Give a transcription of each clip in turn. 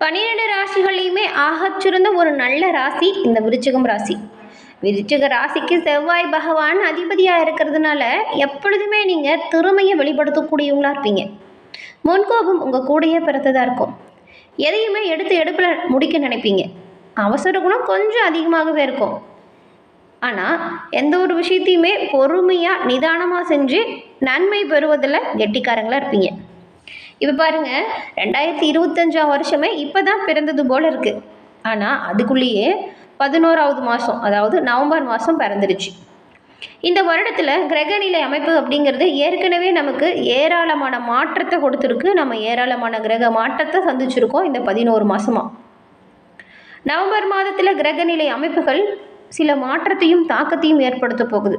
பன்னிரெண்டு ராசிகளையுமே ஆகச்சிறந்த ஒரு நல்ல ராசி இந்த விருச்சிகம் ராசி. விருச்சிக ராசிக்கு செவ்வாய் பகவான் அதிபதியாக இருக்கிறதுனால எப்பொழுதுமே நீங்கள் திறமையை வெளிப்படுத்தக்கூடியவங்களா இருப்பீங்க. முன்கோபம் உங்கள் கூடயே பிறத்ததாக இருக்கும். எதையுமே எடுத்து எடுப்பில் முடிக்க நினைப்பீங்க. அவசர குணம் கொஞ்சம் அதிகமாகவே இருக்கும். ஆனால் எந்த ஒரு விஷயத்தையுமே பொறுமையாக நிதானமாக செஞ்சு நன்மை பெறுவதில் கெட்டிக்காரங்களாக இருப்பீங்க. இப்போ பாருங்க ரெண்டாயிரத்தி இருபத்தஞ்சாம் வருஷமே இப்போ தான் பிறந்தது போல் இருக்குது ஆனால் அதுக்குள்ளேயே பதினோராவது மாதம் அதாவது நவம்பர் மாதம் பிறந்துருச்சு. இந்த வருடத்தில் கிரகநிலை அமைப்பு அப்படிங்கிறது ஏற்கனவே நமக்கு ஏராளமான மாற்றத்தை கொடுத்துருக்கு. நம்ம ஏராளமான கிரக மாற்றத்தை சந்திச்சிருக்கோம் இந்த பதினோரு மாதமாக நவம்பர் மாதத்தில் கிரகநிலை அமைப்புகள் சில மாற்றத்தையும் தாக்கத்தையும் ஏற்படுத்த போகுது.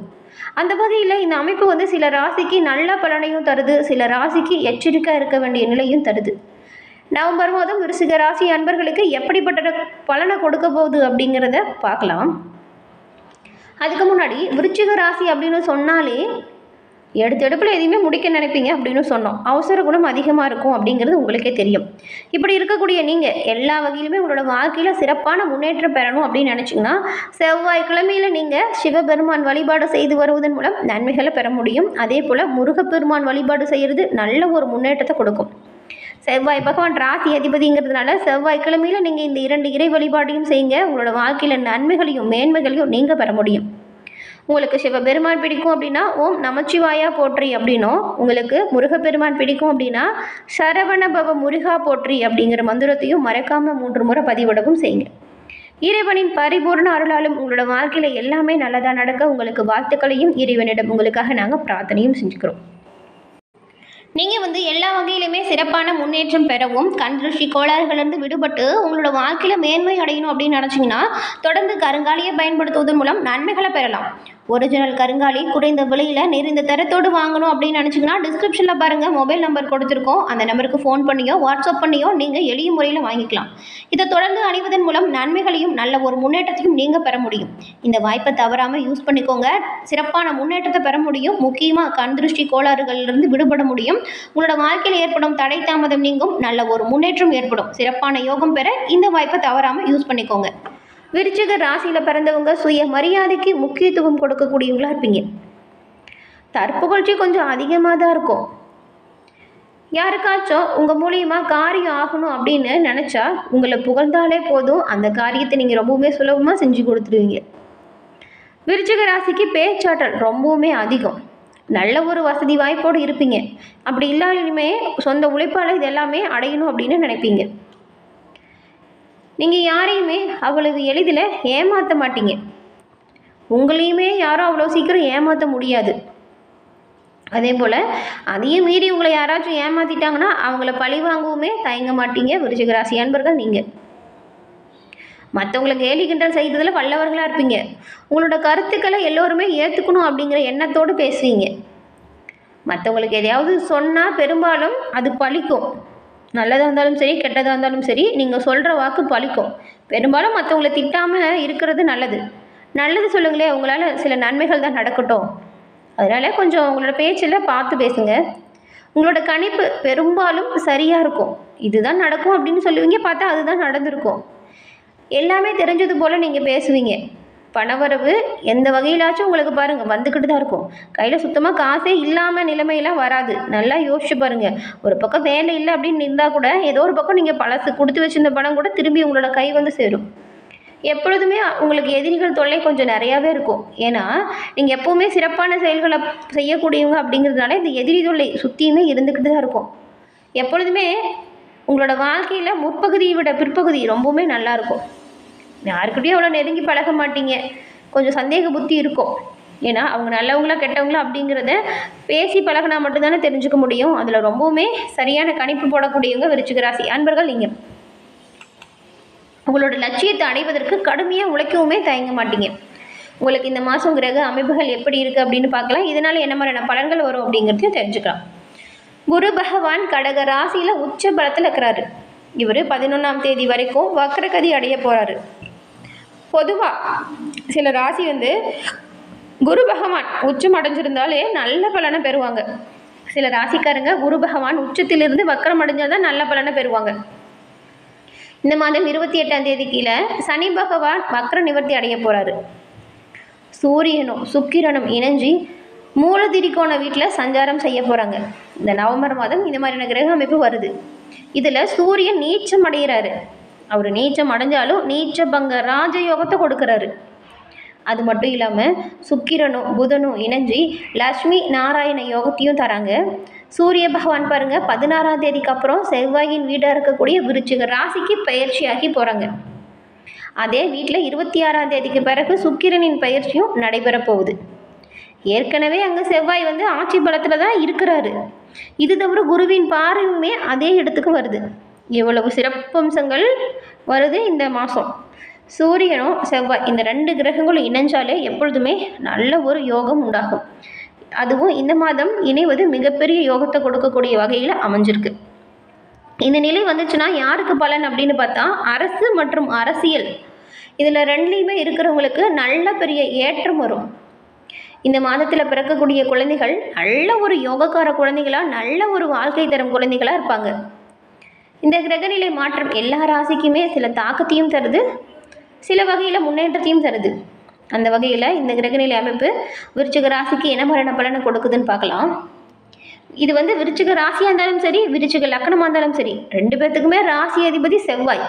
அந்த வகையில் இந்த அமைப்பு வந்து சில ராசிக்கு நல்ல பலனையும் தருது சில ராசிக்கு எச்சரிக்கை இருக்க வேண்டிய நிலையும் தருது. நவம்பர் மாதம் விருச்சிக ராசி அன்பர்களுக்கு எப்படிப்பட்ட பலனை கொடுக்க போகுது அப்படிங்கிறத பார்க்கலாம். அதுக்கு முன்னாடி விருச்சிக ராசி அப்படின்னு சொன்னாலே எடுத்தெடுப்பில் எதையுமே முடிக்க நினைப்பீங்க அப்படின்னு சொன்னோம். அவசர குணம் அதிகமாக இருக்கும் அப்படிங்கிறது உங்களுக்கே தெரியும். இப்படி இருக்கக்கூடிய நீங்கள் எல்லா வகையிலுமே உங்களோட வாழ்க்கையில் சிறப்பான முன்னேற்றம் பெறணும் அப்படின்னு நினச்சிங்கன்னா செவ்வாய்க்கிழமையில் நீங்கள் சிவபெருமான் வழிபாடு செய்து வருவதன் மூலம் நன்மைகளை பெற முடியும். அதே போல் முருகப்பெருமான் வழிபாடு செய்கிறது நல்ல ஒரு முன்னேற்றத்தை கொடுக்கும். செவ்வாய் பகவான் ராசி அதிபதிங்கிறதுனால செவ்வாய்க்கிழமையில் நீங்கள் இந்த இரண்டு இறை வழிபாடையும் செய்யுங்க. உங்களோட வாழ்க்கையில் நன்மைகளையும் மேன்மைகளையும் நீங்கள் பெற முடியும். உங்களுக்கு சிவபெருமான் பிடிக்கும் அப்படின்னா ஓம் நமச்சிவாயா போற்றி அப்படின்னும் உங்களுக்கு முருகப்பெருமான் பிடிக்கும் அப்படின்னா சரவணபவ முருகா போற்றி அப்படிங்கிற மந்திரத்தையும் மறக்காமல் மூன்று முறை பதிவிடவும் செய்யுங்க. இறைவனின் பரிபூர்ண அருளாலும் உங்களோட வாழ்க்கையில் எல்லாமே நல்லதாக நடக்க உங்களுக்கு வாழ்த்துக்களையும் இறைவனிடம் உங்களுக்காக நாங்கள் பிரார்த்தனையும் செஞ்சுக்கிறோம். நீங்கள் வந்து எல்லா வகையிலுமே சிறப்பான முன்னேற்றம் பெறவும் கண் திருஷ்டி கோளாறுகளிலிருந்து விடுபட்டு உங்களோட வாழ்க்கையில் மேன்மை அடையணும் அப்படின்னு நினச்சிங்கன்னா தொடர்ந்து கருங்காலியை பயன்படுத்துவதன் மூலம் நன்மைகளை பெறலாம். ஒரிஜினல் கருங்காலி குறைந்த விலையில் நிறைந்த தரத்தோடு வாங்கணும் அப்படின்னு நினச்சிங்கன்னா டிஸ்கிரிப்ஷனில் பாருங்கள் மொபைல் நம்பர் கொடுத்துருக்கோம். அந்த நம்பருக்கு ஃபோன் பண்ணியோ வாட்ஸ்அப் பண்ணியோ நீங்கள் எளிய முறையில் வாங்கிக்கலாம். இதை தொடர்ந்து அணிவதன் மூலம் நன்மைகளையும் நல்ல ஒரு முன்னேற்றத்தையும் நீங்கள் பெற முடியும். இந்த வாய்ப்பை தவறாமல் யூஸ் பண்ணிக்கோங்க. சிறப்பான முன்னேற்றத்தை பெற முடியும். முக்கியமாக கண் திருஷ்டி கோளாறுகளிலிருந்து விடுபட முடியும். உங்களோட வாழ்க்கையில் ஏற்படும் தடை தாமதம் நீங்கும். நல்ல ஒரு முன்னேற்றம் ஏற்படும். சிறப்பான யோகம் பெற இந்த வாய்ப்பை தவறாமல் யூஸ் பண்ணிக்கோங்க. விருச்சிக ராசியில் பிறந்தவங்க சுய மரியாதைக்கு முக்கியத்துவம் கொடுக்கக்கூடியவங்களா இருப்பீங்க. தற்புகழ்ச்சி கொஞ்சம் அதிகமாக தான் இருக்கும். யாருக்காச்சும் உங்கள் மூலியமாக காரியம் ஆகணும் அப்படின்னு நினச்சா உங்களை புகழ்ந்தாலே போதும். அந்த காரியத்தை நீங்கள் ரொம்பவுமே சுலபமாக செஞ்சு கொடுத்துருவீங்க. விருச்சிக ராசிக்கு பேச்சாற்றல் ரொம்பவுமே அதிகம். நல்ல ஒரு வசதி வாய்ப்போடு இருப்பீங்க. அப்படி இல்லாலுமே சொந்த உழைப்பால் இது எல்லாமே அடையணும் அப்படின்னு நினைப்பீங்க. நீங்கள் யாரையுமே அவ்வளவு எளிதில் ஏமாற்ற மாட்டீங்க. உங்களையுமே யாரும் அவ்வளோ சீக்கிரம் ஏமாற்ற முடியாது. அதே போல் அதையும் மீறி உங்களை யாராச்சும் ஏமாற்றிட்டாங்கன்னா அவங்கள பழி வாங்கவுமே தயங்க மாட்டீங்க விருச்சிக ராசி அன்பர்கள் நீங்கள் மற்றவங்களை கேலி கிண்டல் செய்ததில் வல்லவர்களாக இருப்பீங்க. உங்களோட கருத்துக்களை எல்லோருமே ஏற்றுக்கணும் அப்படிங்கிற எண்ணத்தோடு பேசுவீங்க. மற்றவங்களுக்கு எதையாவது சொன்னால் பெரும்பாலும் அது பழிக்கும். நல்லதாக இருந்தாலும் சரி கெட்டதாக இருந்தாலும் சரி நீங்கள் சொல்கிற வாக்கு பழிக்கும். பெரும்பாலும் மற்றவங்களை திட்டாமல் இருக்கிறது நல்லது. நல்லது சொல்லுங்களேன் உங்களால் சில நன்மைகள் தான் நடக்கட்டும். அதனால் கொஞ்சம் உங்களோட பேச்சில் பார்த்து பேசுங்க. உங்களோட கணிப்பு பெரும்பாலும் சரியாக இருக்கும். இதுதான் நடக்கும் அப்படின்னு சொல்லுவீங்க பார்த்தா அதுதான் நடந்திருக்கும். எல்லாமே தெரிஞ்சது போல் நீங்கள் பேசுவீங்க. பணவரவு எந்த வகையிலாச்சும் உங்களுக்கு பாருங்கள் வந்துக்கிட்டு தான் இருக்கும். கையில் சுத்தமாக காசே இல்லாமல் நிலைமையெல்லாம் வராது. நல்லா யோசிச்சு பாருங்கள் ஒரு பக்கம் வேலை இல்லை அப்படின்னு இருந்தால் கூட ஏதோ ஒரு பக்கம் நீங்கள் பழசு கொடுத்து வச்சிருந்த பணம் கூட திரும்பி உங்களோட கை வந்து சேரும். எப்பொழுதுமே உங்களுக்கு எதிரிகள் தொல்லை கொஞ்சம் நிறையாவே இருக்கும். ஏன்னா நீங்கள் எப்போவுமே சிறப்பான செயல்களை செய்யக்கூடியவங்க அப்படிங்கிறதுனால இந்த எதிரி தொல்லை சுற்றியுமே இருந்துக்கிட்டு தான் இருக்கும். எப்பொழுதுமே உங்களோட வாழ்க்கையில் முற்பகுதியை விட பிற்பகுதி ரொம்பவுமே நல்லாயிருக்கும் யாருக்கிட்டையும் அவ்வளோ நெருங்கி பழக மாட்டீங்க. கொஞ்சம் சந்தேக புத்தி இருக்கும். ஏன்னா அவங்க நல்லவங்களா கெட்டவங்களா அப்படிங்கிறத பேசி பழகினா மட்டும்தானே தெரிஞ்சுக்க முடியும். அதில் ரொம்பவுமே சரியான கணிப்பு போடக்கூடியவங்க விருச்சிக ராசி அன்பர்கள் நீங்கள் உங்களோட லட்சியத்தை அடைவதற்கு கடுமையாக உழைக்கவுமே தயங்க மாட்டீங்க. உங்களுக்கு இந்த மாதம் கிரக அமைப்புகள் எப்படி இருக்குது அப்படின்னு பார்க்கலாம். இதனால் என்ன மாதிரியான பலன்கள் வரும் அப்படிங்கிறதையும் தெரிஞ்சுக்கலாம். குரு பகவான் கடக ராசியில் உச்ச பலத்தில் இருக்கிறாரு. இவர் பதினொன்றாம் தேதி வரைக்கும் வக்ரகதி அடைய போகிறாரு பொதுவாக சில ராசி வந்து குரு பகவான் உச்சம் அடைஞ்சிருந்தாலே நல்ல பலனை பெறுவாங்க. சில ராசிக்காரங்க குரு பகவான் உச்சத்திலிருந்து வக்கரம் அடைஞ்சால் தான் நல்ல பலனை பெறுவாங்க. இந்த மாதம் இருபத்தி எட்டாம் தேதி கீழே சனி பகவான் வக்கர நிவர்த்தி அடைய போகிறாரு சூரியனும் சுக்கிரனும் இணைஞ்சு மூலதிரிக்கோண வீட்டில் சஞ்சாரம் செய்ய போகிறாங்க இந்த நவம்பர் மாதம் இந்த மாதிரியான கிரக அமைப்பு வருது. இதில் சூரியன் நீச்சம் அடைகிறாரு அவர் நீச்சம் அடைஞ்சாலும் நீச்ச பங்க ராஜயோகத்தை கொடுக்குறாரு. அது மட்டும் இல்லாமல் சுக்கிரனும் புதனும் இணைஞ்சி லக்ஷ்மி நாராயண யோகத்தையும் தராங்க. சூரிய பகவான் பாருங்கள் பதினாறாம் தேதிக்கு அப்புறம் செவ்வாயின் வீடாக இருக்கக்கூடிய விருச்சிக ராசிக்கு பயிற்சியாகி போகிறாங்க அதே வீட்டில் இருபத்தி ஆறாம் தேதிக்கு பிறகு சுக்கிரனின் பயிற்சியும் நடைபெற போகுது. ஏற்கனவே அங்கே செவ்வாய் வந்து ஆட்சி பலத்தில் தான் இருக்கிறாரு. இது தவிர குருவின் பார்வையுமே அதே இடத்துக்கு வருது. இவ்வளவு சிறப்பம்சங்கள் வருது இந்த மாதம் சூரியனும் செவ்வாய் இந்த ரெண்டு கிரகங்களும் இணைஞ்சாலே எப்பொழுதுமே நல்ல ஒரு யோகம் உண்டாகும். அதுவும் இந்த மாதம் இணைவது மிகப்பெரிய யோகத்தை கொடுக்கக்கூடிய வகையில் அமைஞ்சிருக்கு. இந்த நிலை வந்துச்சுன்னா யாருக்கு பலன் அப்படின்னு பார்த்தா அரசு மற்றும் அரசியல். இதில் ரெண்டுலேயுமே இருக்கிறவங்களுக்கு நல்ல பெரிய ஏற்றம் வரும். இந்த மாதத்தில் பிறக்கக்கூடிய குழந்தைகள் நல்ல ஒரு யோகக்கார குழந்தைகளாக நல்ல ஒரு வாழ்க்கை தரும் குழந்தைகளாக இருப்பாங்க. இந்த கிரகநிலை மாற்றம் எல்லா ராசிக்குமே சில தாக்கத்தையும் தருது. சில வகையில் முன்னேற்றத்தையும் தருது. அந்த வகையில் இந்த கிரகநிலை அமைப்பு விருச்சிக ராசிக்கு என்ன மாதிரியான பலனை கொடுக்குதுன்னு பார்க்கலாம். இது வந்து விருச்சிக ராசியாக இருந்தாலும் சரி விருச்சிக லக்கணமாக இருந்தாலும் சரி ரெண்டு பேர்த்துக்குமே ராசி அதிபதி செவ்வாய்.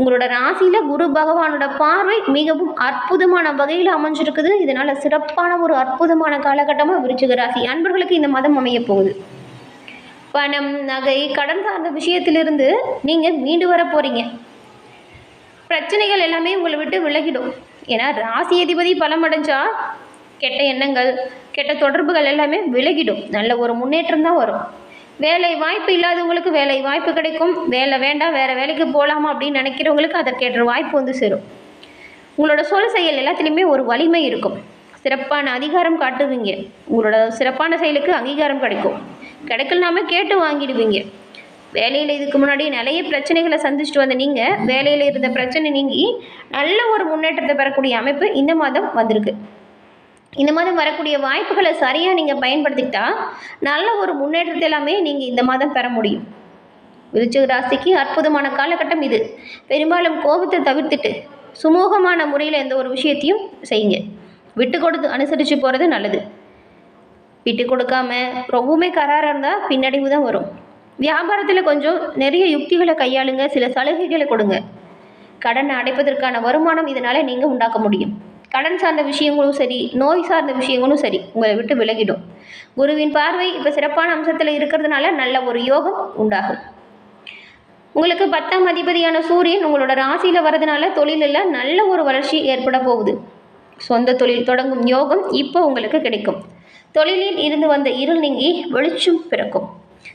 உங்களோட ராசியில் குரு பகவானோட பார்வை மிகவும் அற்புதமான வகையில் அமைஞ்சிருக்குது. இதனால் சிறப்பான ஒரு அற்புதமான காலகட்டமாக விருச்சிக ராசி அன்பர்களுக்கு இந்த மதம் அமைய போகுது. பணம் நகை கடன் சார்ந்த விஷயத்திலிருந்து நீங்கள் மீண்டு வர போகிறீங்க பிரச்சனைகள் எல்லாமே உங்களை விட்டு விலகிடும். ஏன்னா ராசி அதிபதி பலம் அடைஞ்சா கெட்ட எண்ணங்கள் கெட்ட தொடர்புகள் எல்லாமே விலகிடும். நல்ல ஒரு முன்னேற்றம் தான் வரும். வேலை வாய்ப்பு இல்லாதவங்களுக்கு வேலை வாய்ப்பு கிடைக்கும். வேலை வேண்டாம் வேறு வேலைக்கு போகலாமா அப்படின்னு நினைக்கிறவங்களுக்கு அதற்கேற்ற வாய்ப்பு வந்து சேரும். உங்களோட சொல் செயல் எல்லாத்துலேயுமே ஒரு வலிமை இருக்கும். சிறப்பான அதிகாரம் காட்டுவீங்க. உங்களோட சிறப்பான செயலுக்கு அங்கீகாரம் கிடைக்கும். கிடைக்கலனாம கேட்டு வாங்கிடுவீங்க. வேலையில் இதுக்கு முன்னாடி நிறைய பிரச்சனைகளை சந்திச்சுட்டு வந்த நீங்கள் வேலையில் இருந்த பிரச்சனை நீங்கி நல்ல ஒரு முன்னேற்றத்தை பெறக்கூடிய அமைப்பு இந்த மாதம் வந்திருக்கு. இந்த மாதம் வரக்கூடிய வாய்ப்புகளை சரியாக நீங்கள் பயன்படுத்திக்கிட்டா நல்ல ஒரு முன்னேற்றத்தை எல்லாமே நீங்கள் இந்த மாதம் பெற முடியும். விருச்சிக ராசிக்கு அற்புதமான காலகட்டம் இது. பெரும்பாலும் கோபத்தை தவிர்த்துட்டு சுமூகமான முறையில் எந்த ஒரு விஷயத்தையும் செய்யுங்க. விட்டு கொடுத்து அனுசரித்து போகிறது நல்லது. விட்டு கொடுக்காம ரொம்பவுமே கராராக இருந்தால் பின்னடைவு தான் வரும். வியாபாரத்தில் கொஞ்சம் நிறைய யுக்திகளை கையாளுங்க சில சலுகைகளை கொடுங்க. கடனை அடைப்பதற்கான வருமானம் இதனால் நீங்கள் உண்டாக்க முடியும். கடன் சார்ந்த விஷயங்களும் சரி நோய் சார்ந்த விஷயங்களும் சரி உங்களை விட்டு விலகிடும். குருவின் பார்வை இப்போ சிறப்பான அம்சத்தில் இருக்கிறதுனால நல்ல ஒரு யோகம் உண்டாகும். உங்களுக்கு பத்தாம் அதிபதியான சூரியன் உங்களோட ராசியில் வரதுனால தொழிலில் நல்ல ஒரு வளர்ச்சி ஏற்பட போகுது. சொந்த தொழில் தொடங்கும் யோகம் இப்போ உங்களுக்கு கிடைக்கும். தொழிலில் இருந்து வந்த இருள் நீங்கி வெளிச்சம் பிறக்கும்.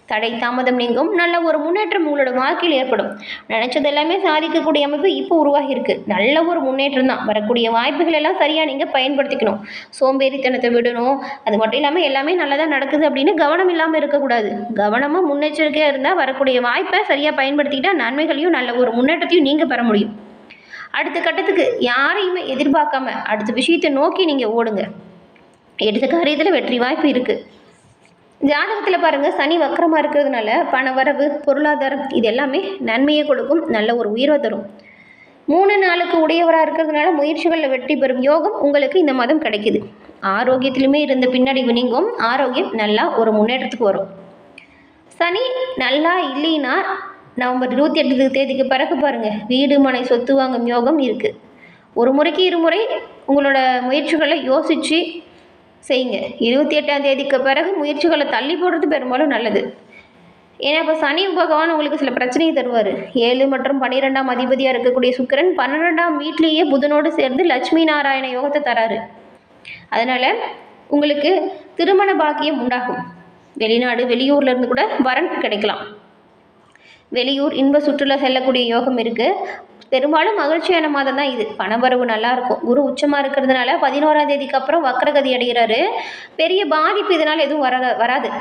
தடை தாமதம் நீங்கும். நல்ல ஒரு முன்னேற்றம் உங்களோட வாழ்க்கையில் ஏற்படும். நினச்சது எல்லாமே சாதிக்கக்கூடிய அமைப்பு இப்போ உருவாகி இருக்கு நல்ல ஒரு முன்னேற்றம் தான். வரக்கூடிய வாய்ப்புகள் எல்லாம் சரியாக நீங்கள் பயன்படுத்திக்கணும். சோம்பேறித்தனத்தை விடணும். அது மட்டும் இல்லாமல் எல்லாமே நல்லதாக நடக்குது அப்படின்னு கவனம் இல்லாமல் இருக்கக்கூடாது. கவனமாக முன்னெச்சரிக்கையாக இருந்தால் வரக்கூடிய வாய்ப்பை சரியாக பயன்படுத்திக்கிட்டால் நன்மைகளையும் நல்ல ஒரு முன்னேற்றத்தையும் நீங்கள் பெற முடியும். அடுத்த கட்டத்துக்கு யாரையுமே எதிர்பார்க்காம அடுத்த விஷயத்தை நோக்கி நீங்கள் ஓடுங்க. எடுத்த காரியத்தில் வெற்றி வாய்ப்பு இருக்குது ஜாதகத்தில் பாருங்கள் சனி வக்கரமாக இருக்கிறதுனால பணவரவு பொருளாதாரம் இது எல்லாமே நன்மையை கொடுக்கும் நல்ல ஒரு உயர்வை தரும். மூணு நாளுக்கு உடையவராக இருக்கிறதுனால முயற்சிகளில் வெற்றி பெறும் யோகம் உங்களுக்கு இந்த மாதம் கிடைக்குது. ஆரோக்கியத்திலுமே இருந்த பின்னடைவு நீங்கும் ஆரோக்கியம் நல்லா ஒரு முன்னேற்றத்துக்கு வரும். சனி நல்லா இல்லைன்னா நவம்பர் இருபத்தி எட்டு தேதிக்கு பிறகு பாருங்கள் வீடு மனை சொத்து வாங்கும் யோகம் இருக்குது ஒரு முறைக்கு இருமுறை உங்களோட முயற்சிகளை யோசித்து செய்யுங்க. இருபத்தி எட்டாம் தேதிக்கு பிறகு முயற்சிகளை தள்ளி போடுறது பெரும்பாலும் நல்லது. ஏன்னா இப்போ சனி பகவான் உங்களுக்கு சில பிரச்சனையை தருவார். ஏழு மற்றும் பன்னிரெண்டாம் அதிபதியாக இருக்கக்கூடிய சுக்கிரன் பன்னிரெண்டாம் வீட்லேயே புதனோடு சேர்ந்து லட்சுமி நாராயண யோகத்தை தராரு. அதனால் உங்களுக்கு திருமண பாக்கியம் உண்டாகும். வெளிநாடு வெளியூர்லேருந்து கூட வரன் கிடைக்கலாம். வெளியூர் இன்ப சுற்றுலா செல்லக்கூடிய யோகம் இருக்குது பெரும்பாலும் மகிழ்ச்சியான மாதம் தான் இது. பணவரவு நல்லா இருக்கும். குரு உச்சமாக இருக்கிறதுனால பதினோராம் தேதிக்கு அப்புறம் வக்ரகதி அடைகிறாரு. பெரிய பாதிப்பு இதனால் எதுவும் வர வராது.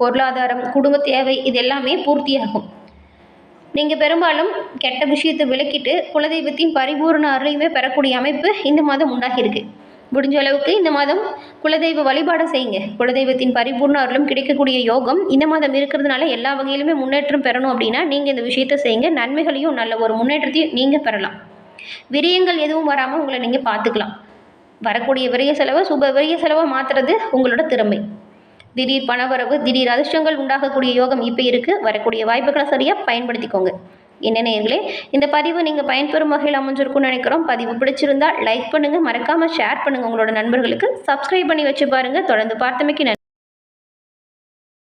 பொருளாதாரம் குடும்ப தேவை இது எல்லாமே பூர்த்தியாகும். நீங்கள் பெரும்பாலும் கெட்ட விஷயத்தை விளக்கிட்டு குலதெய்வத்தின் பரிபூர்ண அருளையுமே பெறக்கூடிய அமைப்பு இந்த மாதம் உண்டாகியிருக்கு முடிஞ்ச அளவுக்கு இந்த மாதம் குலதெய்வ வழிபாடு செய்யுங்க. குலதெய்வத்தின் பரிபூர்ண அருளும் கிடைக்கக்கூடிய யோகம் இந்த மாதம் இருக்கிறதுனால எல்லா வகையிலுமே முன்னேற்றம் பெறணும் அப்படின்னா நீங்கள் இந்த விஷயத்தை செய்யுங்க. நன்மைகளையும் நல்ல ஒரு முன்னேற்றத்தையும் நீங்கள் பெறலாம். விரியங்கள் எதுவும் வராமல் உங்களை நீங்கள் பார்த்துக்கலாம். வரக்கூடிய விரய செலவை சுப விரிய செலவை மாற்றுறது உங்களோட திறமை. திடீர் பணவரவு திடீர் அதிர்ஷ்டங்கள் உண்டாகக்கூடிய யோகம் இப்போ இருக்குது வரக்கூடிய வாய்ப்புகளை சரியாக பயன்படுத்திக்கோங்க. என்ன நேர்களே இந்த பதிவு நீங்கள் பயன்பெறும் வகையில் அமைஞ்சிருக்கும்னு நினைக்கிறோம். பதிவு பிடிச்சிருந்தால் லைக் பண்ணுங்கள் மறக்காமல் ஷேர் பண்ணுங்கள் உங்களோட நண்பர்களுக்கு. சப்ஸ்கிரைப் பண்ணி வச்சு பாருங்கள் தொடர்ந்து பார்த்தமைக்கு